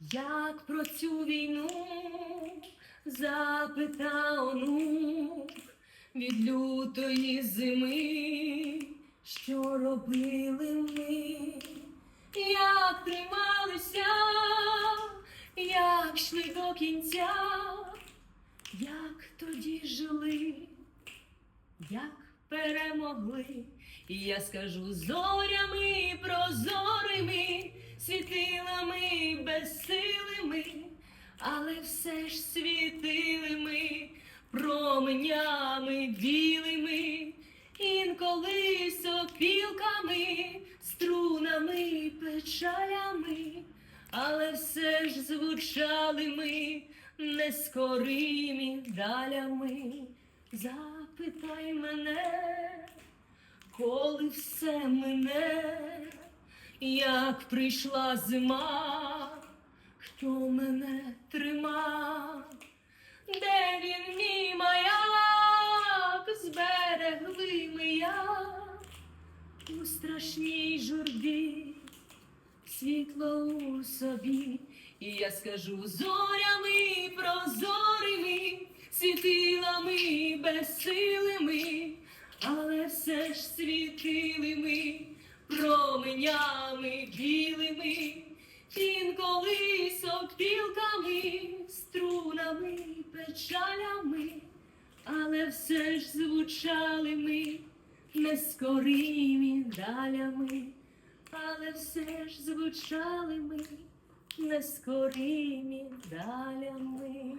Як про цю війну запитав онук від лютої зими, що робили ми, як трималися, як йшли до кінця, як тоді жили, як перемогли. Я скажу зорями прозорими, але все ж світили ми променями білими, інколи сопілками, струнами, печалями, але все ж звучали ми нескорими далями. Запитай мене, коли все мине, як прийшла зима, зберегли у страшній журбі, світло у собі, і я скажу зорями прозорими, світилами безсилими, але все ж світили ми променями білими, інколи сопілками, струнами, печалями, але все ж звучали ми нескорими далями, але все ж звучали ми нескорими далями.